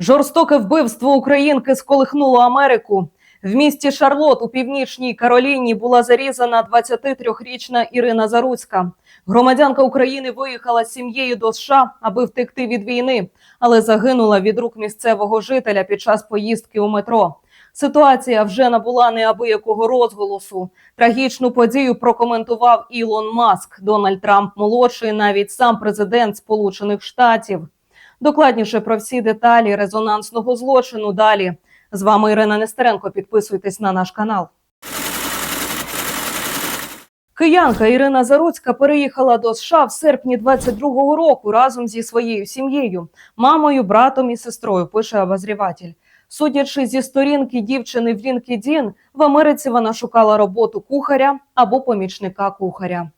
Жорстоке вбивство українки сколихнуло Америку. В місті Шарлот у північній Кароліні була зарізана 23-річна Ірина Заруцька. Громадянка України виїхала з сім'єю до США, аби втекти від війни, але загинула від рук місцевого жителя під час поїздки у метро. Ситуація вже набула неабиякого розголосу. Трагічну подію прокоментував Ілон Маск. Дональд Трамп молодший, навіть сам президент Сполучених Штатів. Докладніше про всі деталі резонансного злочину далі. З вами Ірина Нестеренко. Підписуйтесь на наш канал. Киянка Ірина Заруцька переїхала до США в серпні 22-го року разом зі своєю сім'єю, мамою, братом і сестрою. Пише обозріватель. Судячи зі сторінки дівчини в LinkedIn, в Америці вона шукала роботу кухаря або помічника кухаря.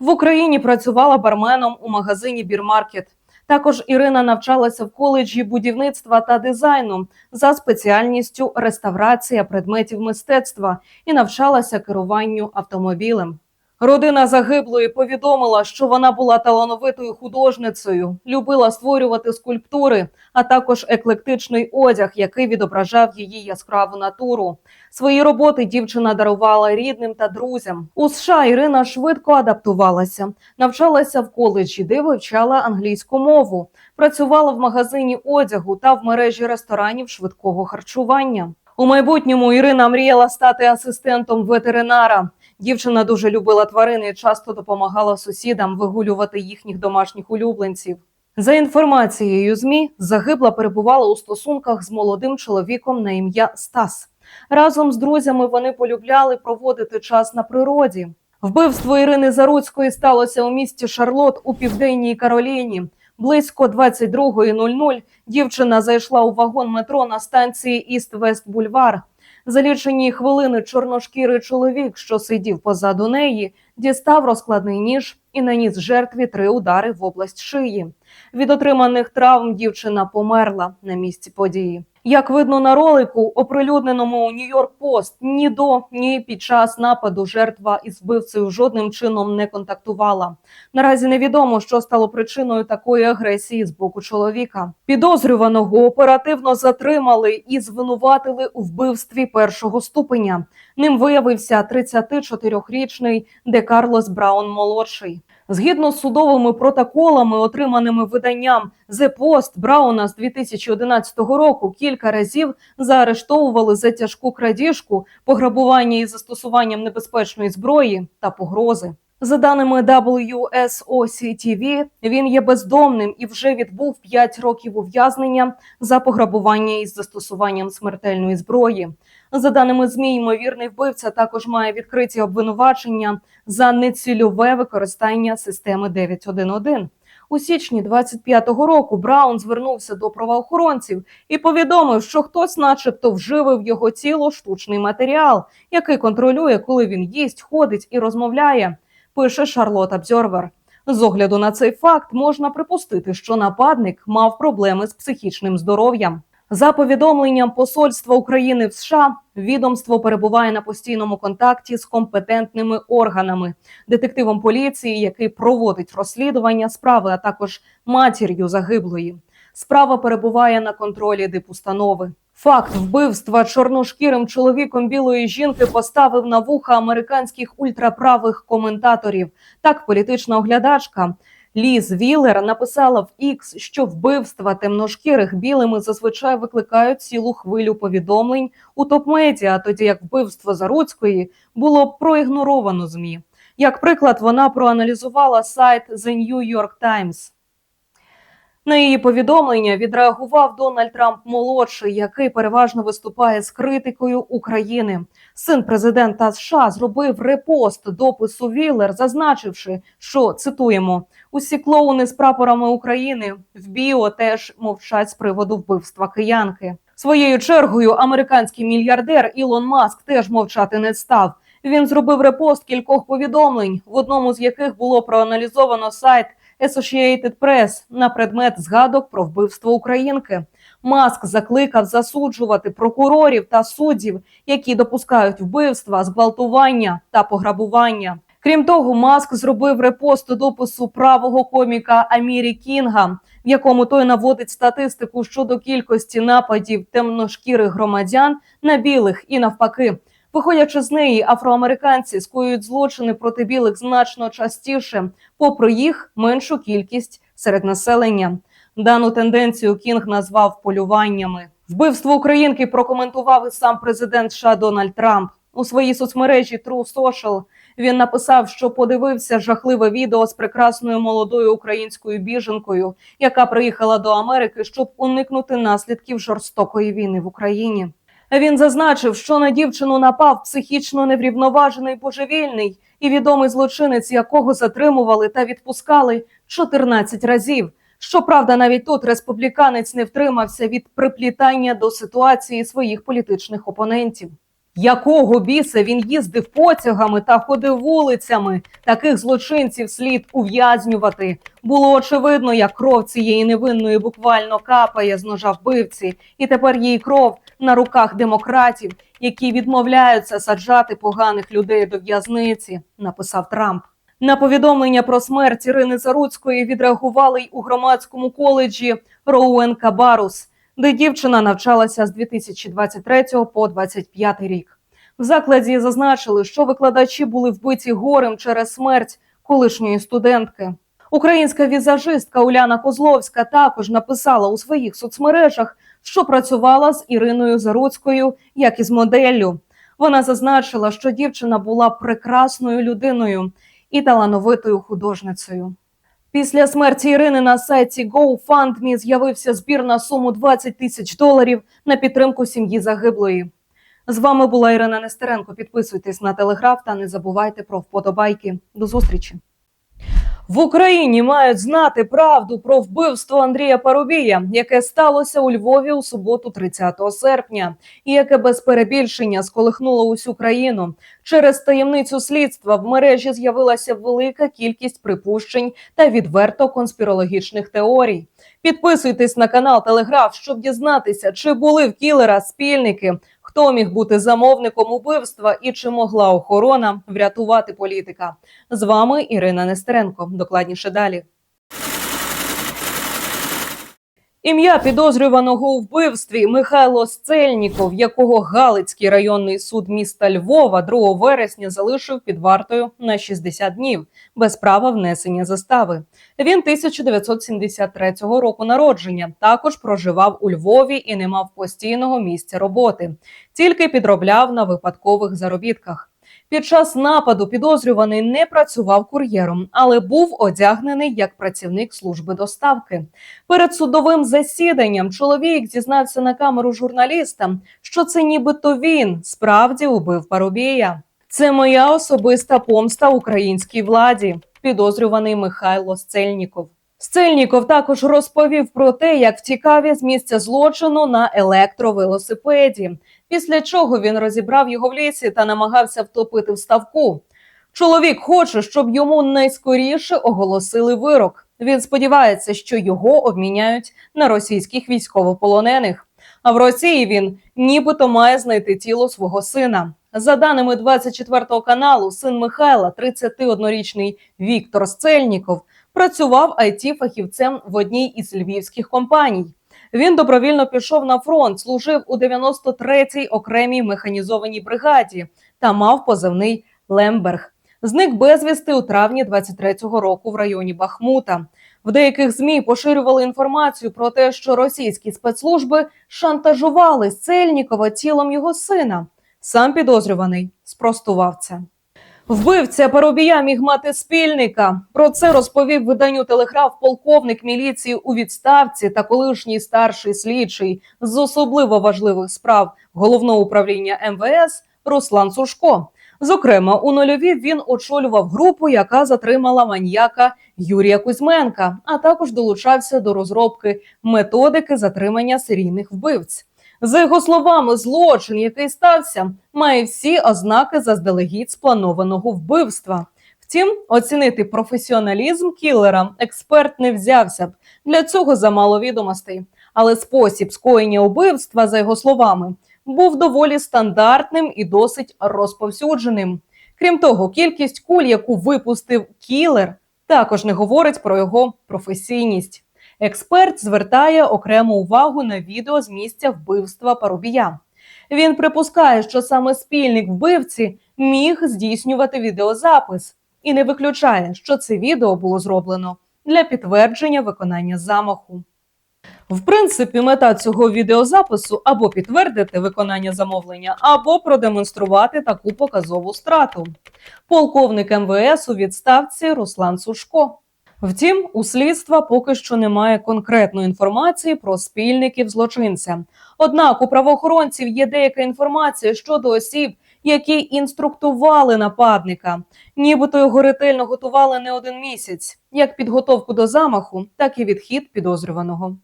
В Україні працювала барменом у магазині Бірмаркет. Також Ірина навчалася в коледжі будівництва та дизайну за спеціальністю реставрація предметів мистецтва і навчалася керуванню автомобілем. Родина загиблої повідомила, що вона була талановитою художницею, любила створювати скульптури, а також еклектичний одяг, який відображав її яскраву натуру. Свої роботи дівчина дарувала рідним та друзям. У США Ірина швидко адаптувалася, навчалася в коледжі, де вивчала англійську мову, працювала в магазині одягу та в мережі ресторанів швидкого харчування. У майбутньому Ірина мріяла стати асистентом ветеринара. Дівчина дуже любила тварин і часто допомагала сусідам вигулювати їхніх домашніх улюбленців. За інформацією ЗМІ, загибла перебувала у стосунках з молодим чоловіком на ім'я Стас. Разом з друзями вони полюбляли проводити час на природі. Вбивство Ірини Заруцької сталося у місті Шарлот у південній Кароліні. Близько 22.00 дівчина зайшла у вагон метро на станції Іст-Вест Бульвар. За лічені хвилини чорношкірий чоловік, що сидів позаду неї, дістав розкладний ніж і наніс жертві три удари в область шиї. Від отриманих травм дівчина померла на місці події. Як видно на ролику, оприлюдненому у Нью-Йорк Пост, ні до, ні під час нападу жертва із вбивцею жодним чином не контактувала. Наразі невідомо, що стало причиною такої агресії з боку чоловіка. Підозрюваного оперативно затримали і звинуватили у вбивстві першого ступеня. Ним виявився 34-річний Де Браун молодший. Згідно з судовими протоколами, отриманими виданням The Post, Брауна з 2011 року кілька разів заарештовували за тяжку крадіжку, пограбування із застосуванням небезпечної зброї та погрози. За даними WSOC-TV, він є бездомним і вже відбув 5 років ув'язнення за пограбування із застосуванням смертельної зброї. За даними ЗМІ, ймовірний вбивця також має відкриті обвинувачення за нецільове використання системи 911. У січні 25-го року Браун звернувся до правоохоронців і повідомив, що хтось, начебто, вживив його тіло штучний матеріал, який контролює, коли він їсть, ходить і розмовляє. Пише Шарлот Обзорвер. З огляду на цей факт можна припустити, що нападник мав проблеми з психічним здоров'ям. За повідомленням Посольства України в США, відомство перебуває на постійному контакті з компетентними органами, детективом поліції, який проводить розслідування справи, а також матір'ю загиблої. Справа перебуває на контролі дипустанови. Факт вбивства чорношкірим чоловіком білої жінки поставив на вуха американських ультраправих коментаторів. Так, політична оглядачка Ліз Віллер написала в X, що вбивства темношкірих білими зазвичай викликають цілу хвилю повідомлень у топ-медіа, тоді як вбивство Заруцької було проігноровано змі. Як приклад, вона проаналізувала сайт The New York Times. На її повідомлення відреагував Дональд Трамп молодший, який переважно виступає з критикою України. Син президента США зробив репост допису Віллер, зазначивши, що цитуємо: усі клоуни з прапорами України в біо теж мовчать з приводу вбивства киянки. Своєю чергою американський мільярдер Ілон Маск теж мовчати не став. Він зробив репост кількох повідомлень, в одному з яких було проаналізовано сайт Associated Press на предмет згадок про вбивство українки. Маск закликав засуджувати прокурорів та суддів, які допускають вбивства, зґвалтування та пограбування. Крім того, Маск зробив репост допису правого коміка Амірі Кінга, в якому той наводить статистику щодо кількості нападів темношкірих громадян на білих і навпаки. Виходячи з неї, афроамериканці скоюють злочини проти білих значно частіше, попри їх меншу кількість серед населення. Дану тенденцію Кінг назвав полюваннями. Вбивство українки прокоментував і сам президент США Дональд Трамп у своїй соцмережі True Social. Він написав, що подивився жахливе відео з прекрасною молодою українською біженкою, яка приїхала до Америки, щоб уникнути наслідків жорстокої війни в Україні. Він зазначив, що на дівчину напав психічно неврівноважений божевільний і відомий злочинець, якого затримували та відпускали 14 разів. Щоправда, навіть тут республіканець не втримався від приплітання до ситуації своїх політичних опонентів. Якого біса він їздив потягами та ходив вулицями? Таких злочинців слід ув'язнювати. Було очевидно, як кров цієї невинної буквально капає з ножа вбивці, і тепер її кров на руках демократів, які відмовляються саджати поганих людей до в'язниці, написав Трамп. На повідомлення про смерть Ірини Заруцької відреагували й у громадському коледжі Роуен Кабарус, де дівчина навчалася з 2023 по 2025 рік. В закладі зазначили, що викладачі були вбиті горем через смерть колишньої студентки. Українська візажистка Уляна Козловська також написала у своїх соцмережах, що працювала з Іриною Заруцькою як із моделлю. Вона зазначила, що дівчина була прекрасною людиною і талановитою художницею. Після смерті Ірини на сайті GoFundMe з'явився збір на суму 20 тисяч доларів на підтримку сім'ї загиблої. З вами була Ірина Нестеренко. Підписуйтесь на телеграф та не забувайте про вподобайки. До зустрічі. В Україні мають знати правду про вбивство Андрія Парубія, яке сталося у Львові у суботу, 30 серпня, і яке без перебільшення сколихнуло усю країну. Через таємницю слідства в мережі з'явилася велика кількість припущень та відверто конспірологічних теорій. Підписуйтесь на канал Телеграф, щоб дізнатися, чи були в кілера спільники, хто міг бути замовником убивства і чи могла охорона врятувати політика. З вами Ірина Нестеренко. Докладніше далі. Ім'я підозрюваного у вбивстві Михайло Сцельніков, якого Галицький районний суд міста Львова 2 вересня залишив під вартою на 60 днів без права внесення застави. Він 1973 року народження. Також проживав у Львові і не мав постійного місця роботи, тільки підробляв на випадкових заробітках. Під час нападу підозрюваний не працював кур'єром, але був одягнений як працівник служби доставки. Перед судовим засіданням чоловік зізнався на камеру журналістам, що це нібито він справді убив Парубія. Це моя особиста помста українській владі, підозрюваний Михайло Сцельніков. Сцельніков також розповів про те, як втікав із місця злочину на електровелосипеді, після чого він розібрав його в лісі та намагався втопити в ставку. Чоловік хоче, щоб йому найскоріше оголосили вирок. Він сподівається, що його обміняють на російських військовополонених. А в Росії він нібито має знайти тіло свого сина. За даними 24 каналу, син Михайла, 31-ричний Віктор Сцельніков, працював it фахівцем в одній із львівських компаній. Він добровільно пішов на фронт, служив у 93-й окремій механізованій бригаді та мав позивний Лемберг. Зник безвісти у травні 23-го року в районі Бахмута. В деяких змі поширювали інформацію про те, що російські спецслужби шантажували Сцельнікова тілом його сина. Сам підозрюваний спростував це. Вбивця Парубія міг мати спільника. Про це розповів виданню телеграф полковник міліції у відставці та колишній старший слідчий з особливо важливих справ головного управління МВС Руслан Сушко. Зокрема, у нульові він очолював групу, яка затримала маньяка Юрія Кузьменка, а також долучався до розробки методики затримання серійних вбивць. За його словами, злочин, який стався, має всі ознаки заздалегідь спланованого вбивства. Втім, оцінити професіоналізм кілера експерт не взявся б для цього замало відомостей. Але спосіб скоєння убивства, за його словами, був доволі стандартним і досить розповсюдженим. Крім того, кількість куль, яку випустив кілер, також не говорить про його професійність. Експерт звертає окрему увагу на відео з місця вбивства Парубія. Він припускає, що саме спільник вбивці міг здійснювати відеозапис і не виключає, що це відео було зроблено для підтвердження виконання замаху. В принципі, мета цього відеозапису або підтвердити виконання замовлення, або продемонструвати таку показову страту. Полковник МВС у відставці Руслан Сушко. Втім, у слідства поки що немає конкретної інформації про спільників злочинця. Однак у правоохоронців є деяка інформація щодо осіб, які інструктували нападника, нібито його ретельно готували не один місяць, як підготовку до замаху, так і відхід підозрюваного.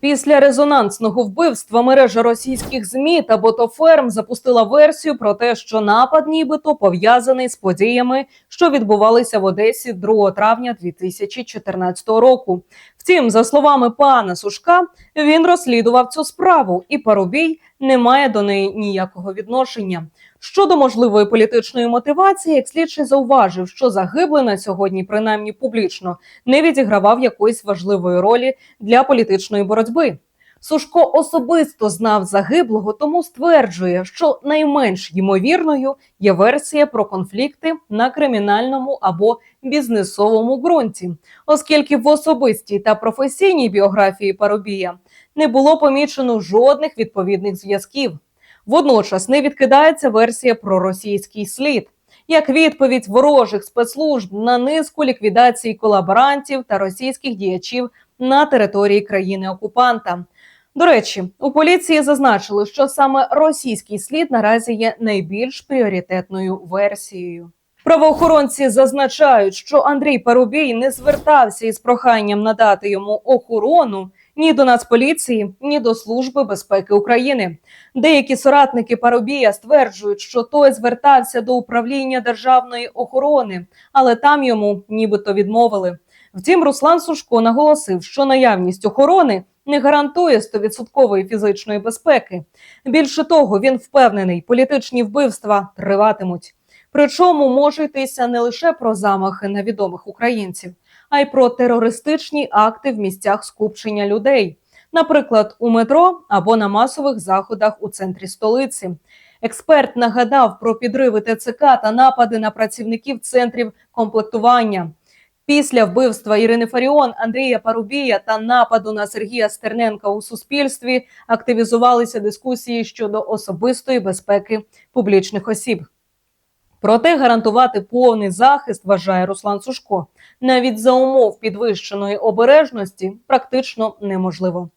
Після резонансного вбивства мережа російських змі та ботоферм запустила версію про те, що напад нібито пов'язаний з подіями, що відбувалися в Одесі 2 травня 2014 року. Втім, за словами пана Сушка, він розслідував цю справу, і Парубій не має до неї ніякого відношення. Щодо можливої політичної мотивації, як слідчий зауважив, що загиблий на сьогодні, принаймні публічно, не відігравав якоїсь важливої ролі для політичної боротьби. Сушко особисто знав загиблого, тому стверджує, що найменш ймовірною є версія про конфлікти на кримінальному або бізнесовому ґрунті, оскільки в особистій та професійній біографії Парубія не було помічено жодних відповідних зв'язків. Водночас не відкидається версія про російський слід як відповідь ворожих спецслужб на низку ліквідацій колаборантів та російських діячів на території країни-окупанта. До речі, у поліції зазначили, що саме російський слід наразі є найбільш пріоритетною версією. Правоохоронці зазначають, що Андрій Парубій не звертався із проханням надати йому охорону ні до Нацполіції, ні до Служби безпеки України. Деякі соратники Парубія стверджують, що той звертався до управління державної охорони, але там йому нібито відмовили. Втім, Руслан Сушко наголосив, що наявність охорони не гарантує 100% фізичної безпеки. Більше того, він впевнений, політичні вбивства триватимуть. Причому може йтися не лише про замахи на відомих українців, а й про терористичні акти в місцях скупчення людей, наприклад, у метро або на масових заходах у центрі столиці. Експерт нагадав про підриви ТЦК та напади на працівників центрів комплектування. Після вбивства Ірини Фаріон, Андрія Парубія та нападу на Сергія Стерненка у суспільстві активізувалися дискусії щодо особистої безпеки публічних осіб. Проте гарантувати повний захист, вважає Руслан Сушко, навіть за умов підвищеної обережності практично неможливо.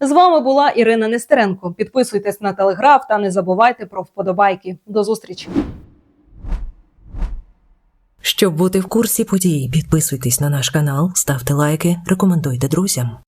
З вами була Ірина Нестеренко. Підписуйтесь на телеграф та не забувайте про вподобайки. До зустрічі. Щоб бути в курсі подій, підписуйтесь на наш канал, ставте лайки, рекомендуйте друзям.